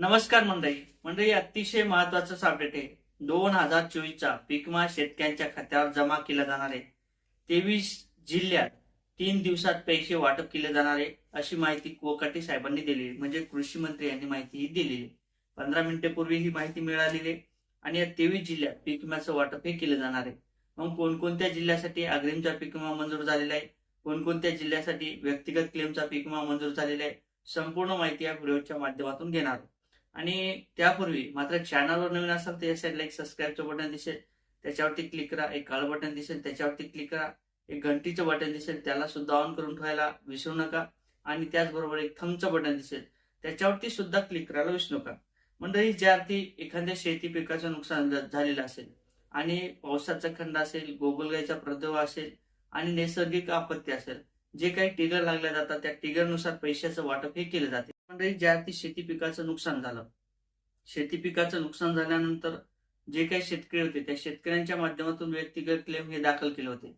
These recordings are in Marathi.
नमस्कार मंडळी. मंडळी अतिशय महत्वाचं अपडेट आहे. दोन हजार चोवीसचा पीकमा शेतकऱ्यांच्या खात्यावर जमा केला जाणार आहे. तेवीस जिल्ह्यात तीन दिवसात पैसे वाटप केले जाणार आहे अशी माहिती कोकाटे साहेबांनी दिली म्हणजे कृषी मंत्री यांनी माहिती ही दिलेली पंधरा मिनिटेपूर्वी ही माहिती मिळालेली आहे. आणि या तेवीस जिल्ह्यात पीक विम्याचं वाटप हे केलं जाणार आहे. मग कोणकोणत्या जिल्ह्यासाठी अग्रिमचा पीक विमा मंजूर झालेला आहे? कोणकोणत्या जिल्ह्यासाठी व्यक्तिगत क्लेमचा पीक विमा मंजूर झालेला आहे? संपूर्ण माहिती या व्हिडिओच्या माध्यमातून घेणार आहे. आणि त्यापूर्वी मात्र चॅनलवर नवीन असाल तर या साईडला एक सबस्क्राईबचं बटन दिसेल. त्याच्यावरती क्लिक करा एक काळ बटन दिसेल. त्याच्यावरती क्लिक करा एक घंटीचं बटन दिसेल. त्याला सुद्धा ऑन करून ठेवायला विसरू नका. आणि त्याचबरोबर एक थमचं बटन दिसेल. त्याच्यावरती सुद्धा क्लिक करायला विसरू नका. मंडळी ज्या अर्थी एखाद्या शेती पिकाचं नुकसान झालेलं असेल आणि पावसाचा खंड असेल गोगलगाईचा प्रादुर्भाव असेल आणि नैसर्गिक आपत्ती असेल जे काही टिगर लागल्या जातात त्या टिगरनुसार पैशाचं वाटप हे केलं जाते. मंडळी ज्या शेती पिकाचं नुकसान झालं शेती पिकाचं नुकसान झाल्यानंतर जे काही शेतकरी होते त्या शेतकऱ्यांच्या माध्यमातून व्यक्तिगत क्लेम हे दाखल केले होते.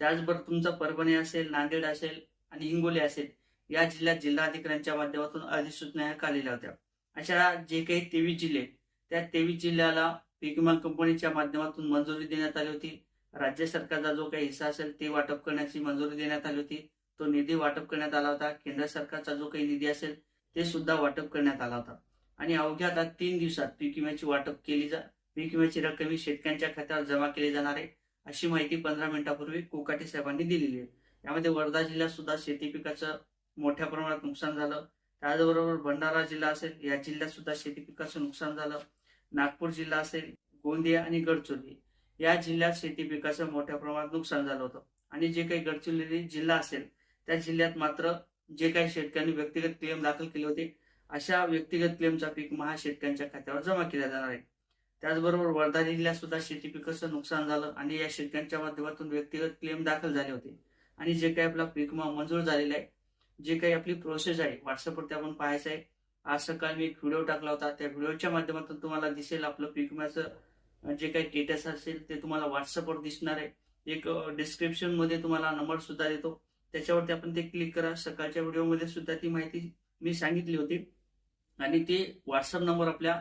त्याचबरोबर तुमचा परभणी असेल नांदेड असेल आणि हिंगोली असेल या जिल्ह्यात जिल्हाधिकाऱ्यांच्या माध्यमातून अधिसूचना ह्या काढलेल्या होत्या. अशा जे काही तेवीस जिल्हे त्या तेवीस जिल्ह्याला पीक विमा कंपनीच्या माध्यमातून मंजुरी देण्यात आली होती. राज्य सरकारचा जो काही हिस्सा असेल ते वाटप करण्याची मंजुरी देण्यात आली होती. तो निधी वाटप करण्यात आला होता. केंद्र सरकारचा जो काही निधी असेल ते सुद्धा वाटप करण्यात आला होता. आणि अवघ्या आता तीन दिवसात पीक विम्याची वाटप केली जा पीक विम्याची रक्कम ही शेतकऱ्यांच्या खात्यावर जमा केली जाणार आहे अशी माहिती पंधरा मिनिटापूर्वी कोकाटे साहेबांनी दिलेली आहे. यामध्ये वर्धा जिल्ह्यात सुद्धा शेती पिकाचं मोठ्या प्रमाणात नुकसान झालं. त्याचबरोबर भंडारा जिल्हा असेल या जिल्ह्यात सुद्धा शेती पिकाचं नुकसान झालं. नागपूर जिल्हा असेल गोंदिया आणि गडचिरोली या जिल्ह्यात शेती पिकाचं मोठ्या प्रमाणात नुकसान झालं होतं. आणि जे काही गडचिरोली जिल्हा असेल त्या जिल्ह्यात मात्र जे काही शेतकऱ्यांनी व्यक्तिगत क्लेम दाखल केले होते अशा व्यक्तिगत क्लेमचा पीक महा शेतकऱ्यांच्या खात्यावर जमा केला जाणार आहे. त्याचबरोबर वर्धा जिल्ह्यात सुद्धा शेती पिकाचं नुकसान झालं आणि या शेतकऱ्यांच्या माध्यमातून व्यक्तिगत क्लेम दाखल झाले होते. आणि जे काही आपला पीक विमा मंजूर झालेला आहे जे काही आपली प्रोसेस आहे व्हॉट्सअपवरती आपण पाहायचं आहे. आज सकाळी मी एक व्हिडिओ टाकला होता. त्या व्हिडिओच्या माध्यमातून तुम्हाला दिसेल आपलं पीक विम्याचं जे काही स्टेटस असेल ते तुम्हाला व्हॉट्सअपवर दिसणार आहे. एक डिस्क्रिप्शनमध्ये तुम्हाला नंबर सुद्धा देतो. त्याच्यावरती आपण ते क्लिक करा. सकाळच्या व्हिडिओमध्ये सुद्धा ती माहिती मी सांगितली होती. आणि ते व्हॉट्सअप नंबर आपल्या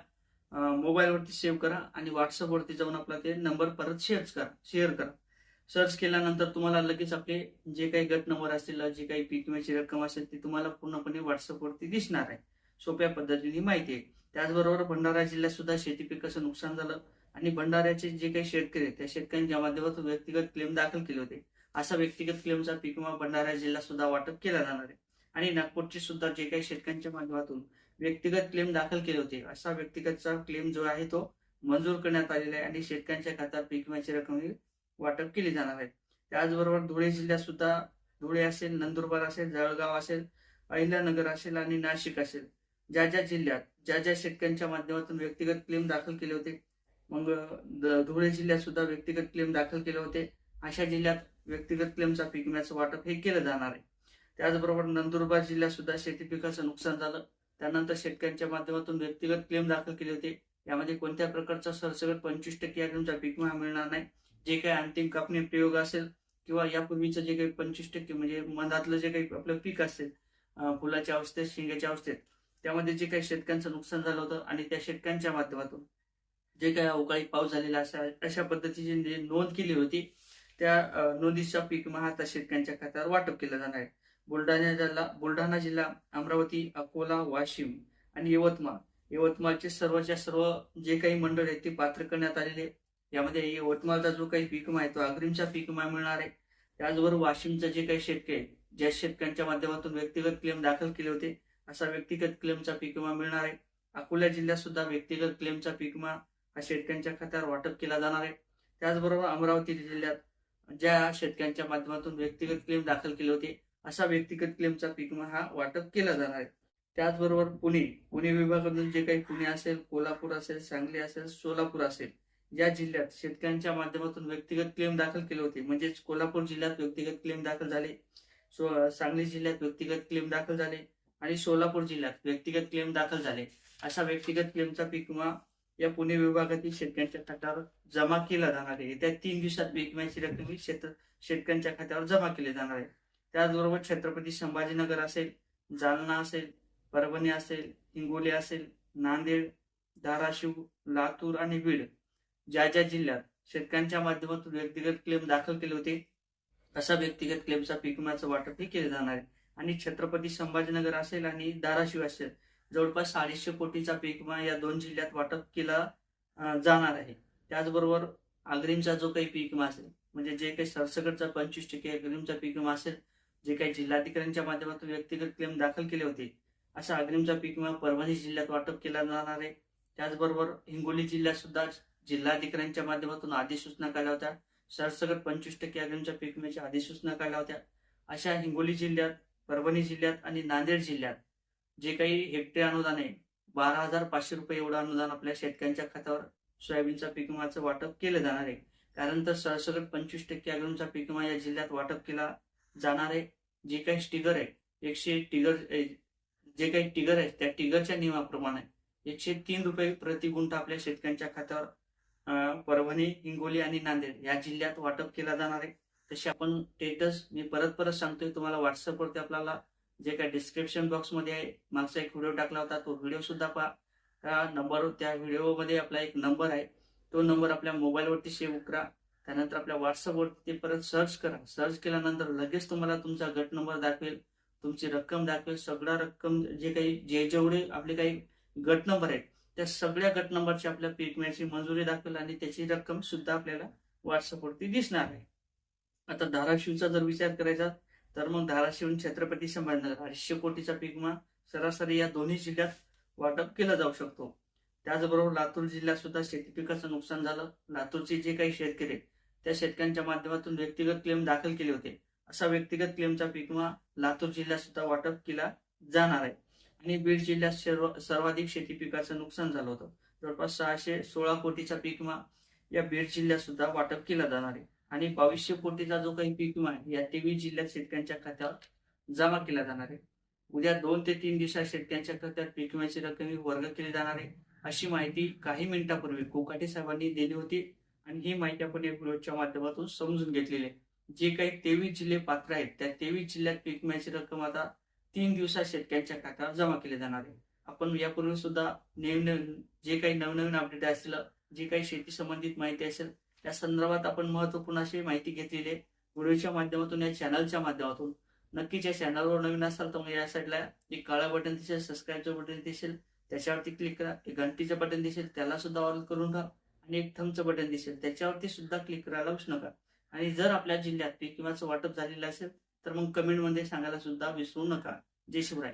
मोबाईलवरती सेव्ह करा आणि व्हॉट्सअपवरती जाऊन आपला ते नंबर परत शेअर करा. शेअर करा. सर्च केल्यानंतर तुम्हाला लगेच आपले जे काही गट नंबर असतील जे काही पीक विम्याची रक्कम असेल ती तुम्हाला पूर्णपणे व्हॉट्सअपवरती दिसणार आहे. सोप्या पद्धतीने माहिती आहे. त्याचबरोबर भंडारा जिल्ह्यात सुद्धा शेती पिकाचं नुकसान झालं. आणि भंडाऱ्याचे जे काही शेतकरी आहेत त्या शेतकऱ्यांच्या माध्यमातून व्यक्तिगत क्लेम दाखल केले होते. असा व्यक्तिगत क्लेमचा पीक विमा भंडारा जिल्हा सुद्धा वाटप केला जाणार आहे. आणि नागपूरचे सुद्धा जे काही शेतकऱ्यांच्या माध्यमातून व्यक्तिगत क्लेम दाखल केले होते असा व्यक्तिगतचा क्लेम जो आहे तो मंजूर करण्यात आलेला आहे आणि शेतकऱ्यांच्या खात्यात पीक विम्याची रक्कम वाटप केली जाणार आहे. त्याचबरोबर धुळे जिल्ह्यात सुद्धा धुळे असेल नंदुरबार असेल जळगाव असेल अहिल्यानगर असेल आणि नाशिक असेल ज्या ज्या जिल्ह्यात ज्या ज्या शेतकऱ्यांच्या माध्यमातून व्यक्तिगत क्लेम दाखल केले होते मग द- धुळे जिल्ह्यात सुद्धा व्यक्तिगत क्लेम दाखल केले होते. अशा जिल्ह्यात व्यक्तिगत क्लेमचा पीक विम्याचं वाटप हे केलं जाणार आहे. त्याचबरोबर नंदुरबार जिल्ह्यात सुद्धा शेती पिकाचं नुकसान झालं. त्यानंतर शेतकऱ्यांच्या माध्यमातून व्यक्तिगत क्लेम दाखल केले होते. यामध्ये कोणत्या प्रकारचा सरसगट पंचवीस टक्के तुमचा पीक विमा मिळणार नाही जे काही अंतिम कापणी प्रयोग असेल किंवा यापूर्वीचं जे काही पंचवीस टक्के म्हणजे मधातलं जे काही आपलं पीक असेल फुलाच्या अवस्थेत शिंगाच्या अवस्थेत त्यामध्ये जे काही शेतकऱ्यांचं नुकसान झालं होतं आणि त्या शेतकऱ्यांच्या माध्यमातून जे काही अवकाळी पाऊस झालेला असा अशा पद्धतीची नोंद केली होती त्या अं, नोंदीचा पीक महाता शेतकऱ्यांच्या खात्यावर वाटप केला जाणार आहे. बुलढाणा जिल्हा बुलढाणा जिल्हा अमरावती अकोला वाशिम आणि यवतमाळ. यवतमाळचे सर्वच्या सर्व जे काही मंडळ आहेत ते पात्र करण्यात आलेले यामध्ये यवतमाळचा जो काही पीक विमा आहे तो अग्रिमचा पीक विमा मिळणार आहे. त्याचबरोबर वाशिमचं जे काही शेतकरी आहे, ज्या शेतकऱ्यांच्या माध्यमातून व्यक्तिगत क्लेम दाखल केले होते असा व्यक्तिगत क्लेमचा पीक विमा मिळणार आहे. अकोला जिल्ह्यात सुद्धा व्यक्तिगत क्लेमचा पीक विमा हा शेतकऱ्यांच्या खात्यावर वाटप केला जाणार आहे. त्याचबरोबर अमरावती जिल्ह्यात ज्या शेतकऱ्यांच्या माध्यमातून व्यक्तिगत क्लेम दाखल केले होते अशा व्यक्तिगत क्लेमचा पीक विमा हा वाटप केला जाणार आहे. त्याचबरोबर पुणे पुणे विभागातून जे काही पुणे असेल कोल्हापूर असेल सांगली असेल सोलापूर असेल या जिल्ह्यात शेतकऱ्यांच्या माध्यमातून व्यक्तिगत क्लेम दाखल केले होते. म्हणजेच कोल्हापूर जिल्ह्यात व्यक्तिगत क्लेम दाखल झाले सो सांगली जिल्ह्यात व्यक्तिगत क्लेम दाखल झाले आणि सोलापूर जिल्ह्यात व्यक्तिगत क्लेम दाखल झाले. अशा व्यक्तिगत क्लेमचा पीक विमा या पुणे विभागातील शेतकऱ्यांच्या खात्यावर जमा केला जाणार आहे. येत्या तीन दिवसात पीक विम्याची रक्कम ही शेत शेतकऱ्यांच्या खात्यावर जमा केली जाणार आहे. त्याचबरोबर छत्रपती संभाजीनगर असेल जालना असेल परभणी असेल हिंगोली असेल नांदेड धाराशिव लातूर आणि बीड ज्या ज्या जिल्ह्यात शेतकऱ्यांच्या माध्यमातून व्यक्तिगत क्लेम दाखल केले होते असा व्यक्तिगत क्लेमचा पीक विम्याचं वाटप हे केले जाणार आहे. आणि छत्रपती संभाजीनगर असेल आणि धाराशिव असेल जवळपास अडीचशे कोटीचा पीक विमा या दोन जिल्ह्यात वाटप केला जाणार आहे. त्याचबरोबर अग्रिमचा जो काही पीक विमा असेल म्हणजे जे काही सरसकटचा पंचवीस टक्के अग्रिमचा पीक विमा असेल जे काही जिल्हाधिकाऱ्यांच्या माध्यमातून व्यक्तिगत क्लेम दाखल केले होते अशा अग्रिमचा पीक विमा परभणी जिल्ह्यात वाटप केला जाणार आहे. त्याचबरोबर हिंगोली जिल्ह्यात सुद्धा जिल्हाधिकाऱ्यांच्या माध्यमातून अधिसूचना काढल्या होत्या. सरसकट पंचवीस टक्के अग्रिमच्या पीक विम्याच्या अधिसूचना काढल्या होत्या. अशा हिंगोली जिल्ह्यात परभणी जिल्ह्यात आणि नांदेड जिल्ह्यात जे काही हेक्टर अनुदान आहे बारा हजार पाचशे रुपये एवढं अनुदान आपल्या शेतकऱ्यांच्या खात्यावर सोयाबीनचा पीक विमाचं वाटप केलं जाणार आहे. कारण तर सरसकट पंचवीस टक्के अग्रमचा पीक विमा या जिल्ह्यात वाटप केला जाणार आहे. जे काही स्टिगर आहे एकशे टिगर जे काही टिगर आहे त्या टिगरच्या नियमाप्रमाणे एकशे तीन रुपये प्रति गुंठ आपल्या शेतकऱ्यांच्या खात्यावर परभणी हिंगोली आणि नांदेड या जिल्ह्यात वाटप केला जाणार आहे. तसे आपण स्टेटस मी परत परत सांगतोय तुम्हाला व्हॉट्सअपवरती आपल्याला जे काही डिस्क्रिप्शन बॉक्समध्ये आहे मागचा एक व्हिडिओ टाकला होता तो व्हिडिओ सुद्धा पहा. त्या नंबर त्या व्हिडिओमध्ये आपला एक नंबर आहे. तो नंबर आपल्या मोबाईलवरती सेव्ह करा. त्यानंतर आपल्या व्हॉट्सअपवरती परत सर्च करा. सर्च केल्यानंतर लगेच तुम्हाला तुमचा गट नंबर दाखवेल. तुमची रक्कम दाखवेल. सगळा रक्कम जे काही जे जेवढे आपले काही गट नंबर आहेत त्या सगळ्या गट नंबरची आपल्या पेमेंटची मंजुरी दाखवेल आणि त्याची रक्कम सुद्धा आपल्याला व्हॉट्सअपवरती दिसणार आहे. आता धाराशिवचा जर विचार करायचा तर मग धाराशिव छत्रपती संभाजीनगर अडीचशे कोटीचा पीक सरासरी या दोन्ही जिल्ह्यात वाटप केला जाऊ शकतो. त्याचबरोबर लातूर जिल्ह्यात सुद्धा शेती पिकाचं नुकसान झालं. लातूरचे जे काही शेतकरी त्या शेतकऱ्यांच्या माध्यमातून व्यक्तिगत क्लेम दाखल केले होते. असा व्यक्तिगत क्लेमचा पिकमा लातूर जिल्ह्यात सुद्धा वाटप केला जाणार आहे. आणि बीड जिल्ह्यात सर्व सर्वाधिक शेती पिकाचं नुकसान झालं होतं. जवळपास सहाशे सोळा कोटीचा पिकमा या बीड जिल्ह्यात सुद्धा वाटप केला जाणार आहे. आणि बावीसशे कोटीचा जो काही पीक विमा आहे या तेवीस जिल्ह्यात शेतकऱ्यांच्या खात्यावर जमा केला जाणार आहे. उद्या दोन ते तीन दिवसात शेतकऱ्यांच्या खात्यात पीक विम्याची रक्कम वर्ग केली जाणार आहे. अशी माहिती काही मिनिटापूर्वी कोकाटे साहेबांनी दिली होती आणि ही माहिती आपण या व्हिडिओच्या माध्यमातून समजून घेतलेली आहे. जे काही तेवीस जिल्हे पात्र आहेत त्या तेवीस जिल्ह्यात पीक विम्याची रक्कम आता तीन दिवसात शेतकऱ्यांच्या खात्यावर जमा केली जाणार आहे. आपण यापूर्वी सुद्धा नवीन जे काही नवनवीन अपडेट असतील जे काही शेती संबंधित माहिती असेल त्या संदर्भात आपण महत्त्वपूर्ण अशी माहिती घेतलेली आहे. व्हिडिओच्या माध्यमातून या चॅनलच्या माध्यमातून. नक्कीच या चॅनलवर नवीन असाल तर मग या साईडला एक काळा बटन दिसेल सबस्क्राईबचं बटन दिसेल. त्याच्यावरती क्लिक करा. एक घंटीचं बटन दिसेल त्याला सुद्धा ऑल करून घ्या आणि एक थमचं बटन दिसेल त्याच्यावरती सुद्धा क्लिक करायला विसरू नका. आणि जर आपल्या जिल्ह्यात पीक किंवा वाटप झालेलं असेल तर मग कमेंटमध्ये सांगायला सुद्धा विसरू नका. जय शिवराय.